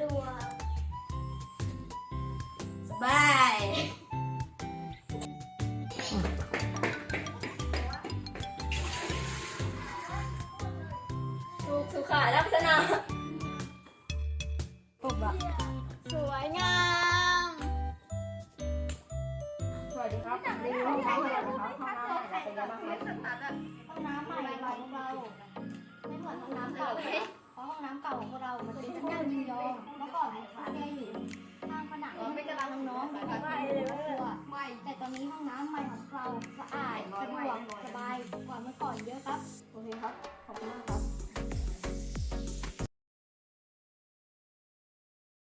ดวกสบายสุขสุขาลักษณะปุ๊บอะสวยงาม สวัสดีครับรีวิวห้องน้ำของเรานะครับห้องน้ำเราเป็นยังไงบ้างครับห้องน้ำใหม่ของเราไม่เหมือนห้องน้ำเก่าเพราะห้องน้ำเก่าของเรา มันเป็นห้อง ยินยอมเมื่อก่อนลูกค้าแกอยู่ข้างผนังไม่กำลังน้องๆมีการเป็นครอบครัวแต่ตอนนี้ห้องน้ำใหม่ของเราสะอาดสะดวกสบาย